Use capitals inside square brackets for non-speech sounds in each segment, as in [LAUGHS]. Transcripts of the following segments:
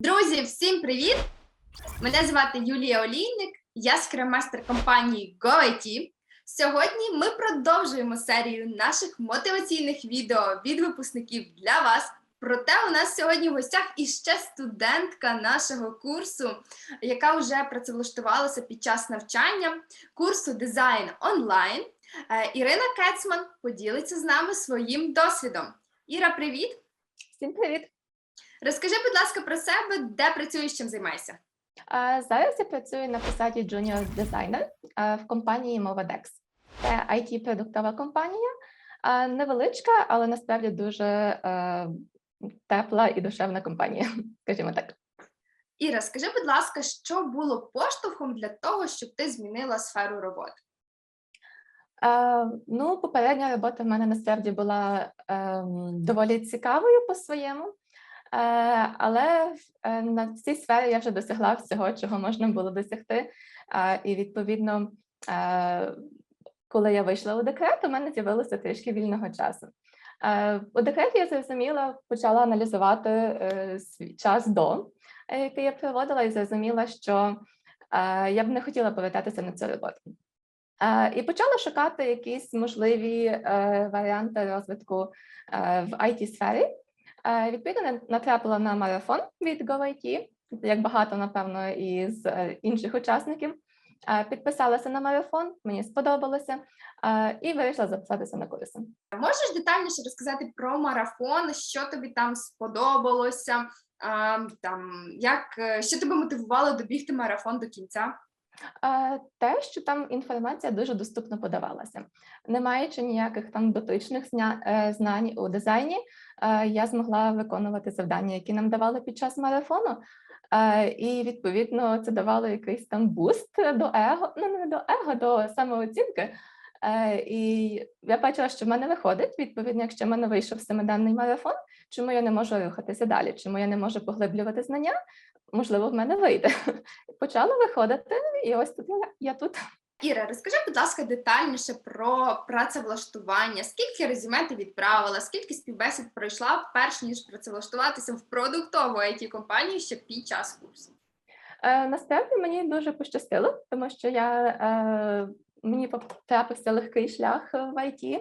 Друзі, всім привіт! Мене звати Юлія Олійник, я скремастер компанії GoIT. Сьогодні ми продовжуємо серію наших мотиваційних відео від випускників для вас. Проте у нас сьогодні в гостях іще студентка нашого курсу, яка вже працевлаштувалася під час навчання курсу дизайн онлайн. Е, Ірина Кецман поділиться з нами своїм досвідом. Іра, привіт! Всім привіт! Розкажи, будь ласка, про себе, де працюєш, чим займаєшся? Зараз я працюю на посаді junior дизайнер в компанії Movadex. Це it продуктова компанія, невеличка, але насправді дуже е, тепла і душевна компанія, [LAUGHS] скажімо так. Іра, скажи, будь ласка, що було поштовхом для того, щоб ти змінила сферу роботи? Е, ну, попередня робота в мене насправді була е, доволі цікавою по-своєму. Е, але е, на цій сфері я вже досягла всього, чого можна було досягти. І відповідно, е, коли я вийшла у декрет, у мене з'явилося трішки вільного часу. У декреті я зрозуміла, почала аналізувати свій час до, який я проводила, і зрозуміла, що я б не хотіла повертатися на цю роботу. І почала шукати якісь можливі варіанти розвитку в it сфері Відповідно, натрапила на марафон від GoIT, як багато, напевно, із е, інших учасників. Е, Підписалася на марафон, мені сподобалося е, і вирішила записатися на курси. Можеш детальніше розказати про марафон, що тобі там сподобалося? Там як е, що тебе мотивувало добігти марафон до кінця? Те, що там інформація дуже доступно подавалася, не маючи ніяких там дотичних е, знань у дизайні, е, я змогла виконувати завдання, які нам давали під час марафону. Е, І відповідно це давало якийсь там буст до его, ну не до его, до самооцінки. Е, І я бачила, що в мене виходить. Відповідно, якщо в мене вийшов семиденний марафон, чому я не можу рухатися далі? Чому я не можу поглиблювати знання? Можливо, в мене вийде. [LAUGHS] Почала виходити, і ось тут я, я тут. Іра, розкажи, будь ласка, детальніше про працевлаштування. Скільки резюме ти відправила, скільки співбесід пройшла, перш ніж працевлаштуватися в продуктову it компанію ще під час курсу? Е, насправді мені дуже пощастило, тому що я е, мені потрапився легкий шлях в IT.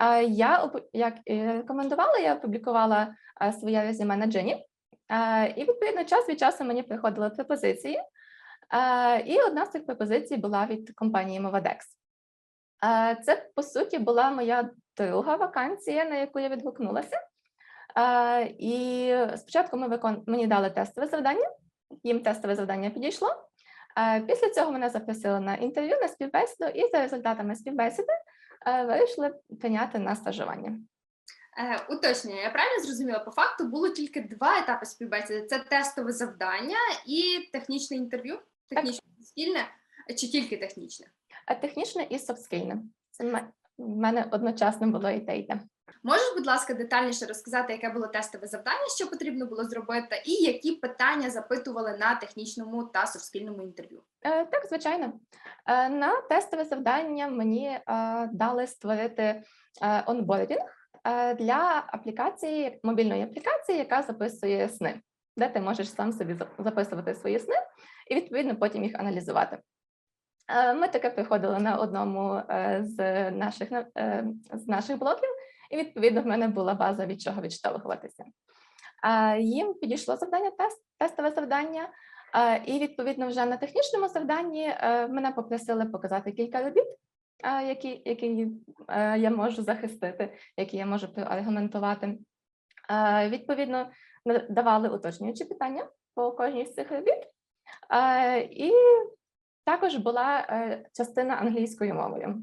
Е, я як і рекомендувала, я опублікувала е, своє резюме на Джині, е, і відповідно час від часу мені приходили пропозиції. Е, і одна з цих пропозицій була від компанії Movadex. Е, Це по суті була моя друга вакансія, на яку я відгукнулася. Е, І спочатку ми викон... мені дали тестове завдання, їм тестове завдання підійшло. Після цього мене запросили на інтерв'ю на співбесіду, і за результатами співбесіди вирішили прийняти на стажування. Е, уточнення, я правильно зрозуміла, по факту було тільки два етапи співбесіди: це тестове завдання і технічне інтерв'ю, технічне і спільне чи тільки технічне? Технічне і софтскільне. Це в мене одночасно було і те, і те. Можеш, будь ласка, детальніше розказати, яке було тестове завдання, що потрібно було зробити, і які питання запитували на технічному та софтскільному інтерв'ю? Е, Так, звичайно. Е, На тестове завдання мені е, дали створити е, онбордінг е, для аплікації, мобільної аплікації, яка записує сни, де ти можеш сам собі записувати свої сни і відповідно потім їх аналізувати. Е, Ми таке приходили на одному е, з наших е, з наших блоків, і відповідно в мене була база від чого відштовхуватися. Їм підійшло завдання тест, тестове завдання. І відповідно вже на технічному завданні е, мене попросили показати кілька робіт, які, які е, я можу захистити, які я можу аргументувати. Відповідно, давали уточнюючі питання по кожній з цих робіт. І також була е, частина англійською мовою,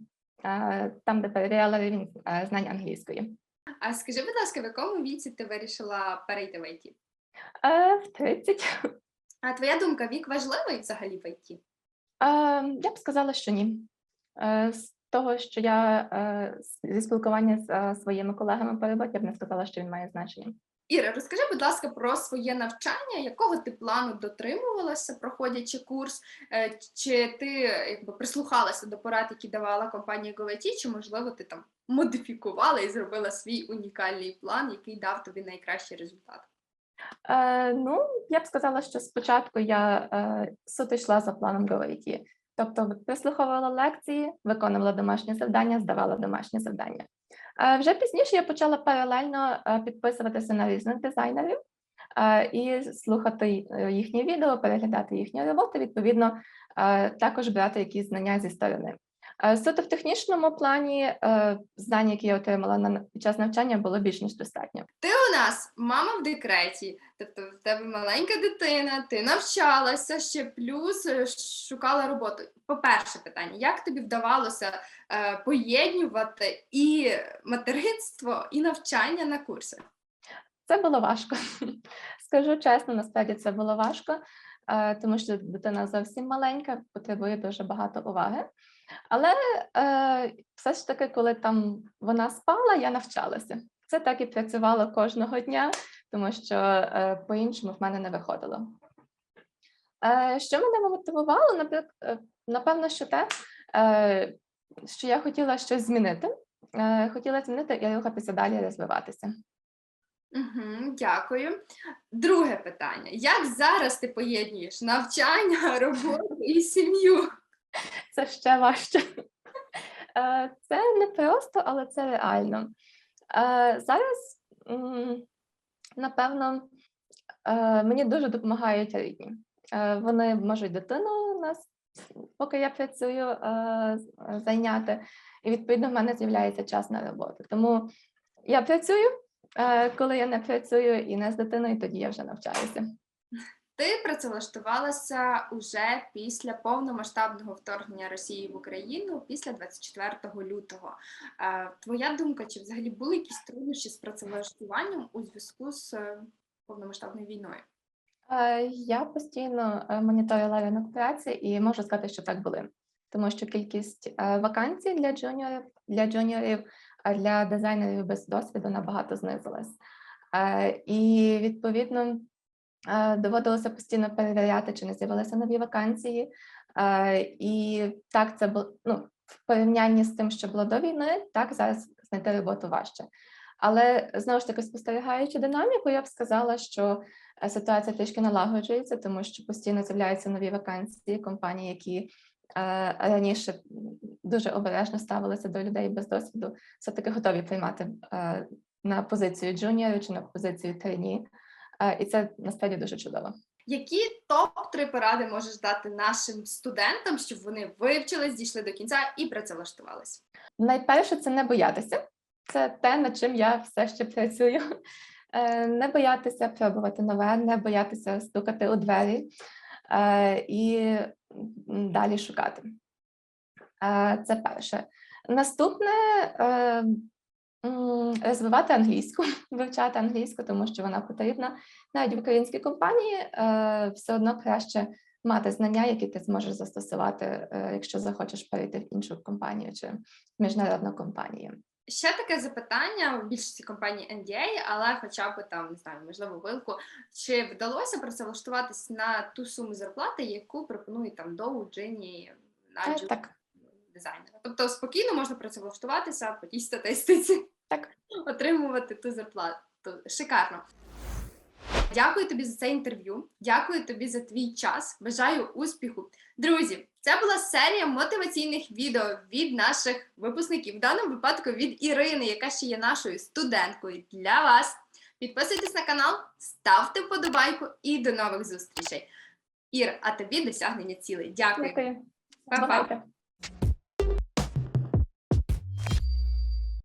там, де перевіряла рівень знань англійської. А скажи, будь ласка, в якому віці ти вирішила перейти в? Е, В 30 А твоя думка, вік важливий взагалі в? Е, Я б сказала, що ні. Е, З того, що я е, зі спілкування з своїми колегами по роботі, я б не сказала, що він має значення. Іра, розкажи, будь ласка, про своє навчання, якого ти плану дотримувалася, проходячи курс, Е, чи ти якби прислухалася до порад, які давала компанія GoIT, чи можливо ти там модифікувала і зробила свій унікальний план, який дав тобі найкращий результат? Е, ну, я б сказала, що спочатку я е, суто йшла за планом GoIT. Тобто прислуховувала лекції, виконувала домашні завдання, здавала домашні завдання. Е, вже пізніше я почала паралельно е, підписуватися на різних дизайнерів е, і слухати їхні відео, переглядати їхні роботи, відповідно, також брати якісь знання зі сторони. Е, Суто в технічному плані е, знань, які я отримала на під час навчання, було більш ніж достатньо. Ти у нас мама в декреті, тобто в тебе маленька дитина, ти навчалася ще плюс е, шукала роботу. По-перше, питання: як тобі вдавалося поєднувати і материнство, і навчання на курсах? Це було важко. [LAUGHS] Скажу чесно, насправді це було важко, тому що дитина зовсім маленька, потребує дуже багато уваги. Але е, все ж таки, коли там вона спала, я навчалася. Це так і працювало кожного дня, тому що е, по-іншому в мене не виходило. Е, що мене мотивувало? Наприк- е, Напевно, що те, е, що я хотіла щось змінити. Е, хотіла змінити і рухатися далі, розвиватися. Угу, дякую. Друге питання: як зараз ти поєднуєш навчання, роботу і сім'ю? [LAUGHS] Це ще важче. Е, Це не просто, але це реально. Е, Зараз, напевно, е, мені дуже допомагають рідні. Вони можуть дитину нас, поки я працюю, зайняти, і відповідно в мене з'являється час на роботу. Тому я працюю, коли я не працюю і не з дитиною, тоді я вже навчаюся. Ти працевлаштувалася уже після повномасштабного вторгнення Росії в Україну після 24 лютого. Е, Твоя думка, чи взагалі були якісь труднощі з працевлаштуванням у зв'язку з е, повномасштабною війною? Е, Я постійно моніторила ринок праці і можу сказати, що так були, тому що кількість вакансій для джуніорів для джуніорів, для дизайнерів без досвіду набагато знизилась. І відповідно доводилося постійно перевіряти, чи не з'явилися нові вакансії. Е, І так це було ну, в порівнянні з тим, що було до війни, так зараз знайти роботу важче. Але знову ж таки, спостерігаючи динаміку, я б сказала, що е, ситуація трішки налагоджується, тому що постійно з'являються нові вакансії, компанії, які е, раніше дуже обережно ставилися до людей без досвіду, все-таки готові приймати е, на позицію джуніорів чи на позицію трені. Е, і це насправді дуже чудово. Які топ-3 поради можеш дати нашим студентам, щоб вони вивчились, дійшли до кінця і працевлаштувалися? Найперше це не боятися. Це те, над чим я все ще працюю. Е, Не боятися пробувати нове, не боятися стукати у двері е, і далі шукати. Це перше. Наступне розвивати англійську, [LAUGHS] вивчати англійську, тому що вона потрібна. Навіть в українській компанії е, все одно краще мати знання, які ти зможеш застосувати, е, якщо захочеш перейти в іншу компанію чи міжнародну компанію. Ще таке запитання в більшості компаній NDA, але хоча б там не знаю, можливо, вилку. Чи вдалося працевлаштуватись на ту суму зарплати, яку пропонують там Доу, Джині Е, Так, дизайнера? Тобто спокійно можна працевлаштуватися по тій статистиці, так. отримувати ту зарплату. Шикарно. Дякую тобі за це інтерв'ю. Дякую тобі за твій час. Бажаю успіху. Друзі, це була серія мотиваційних відео від наших випускників. В даному випадку від Ірини, яка ще є нашою студенткою для вас. Підписуйтесь на канал, ставте вподобайку і до нових зустрічей. Ір, а тобі досягнення цілей. Дякую. Дякую. Па-па.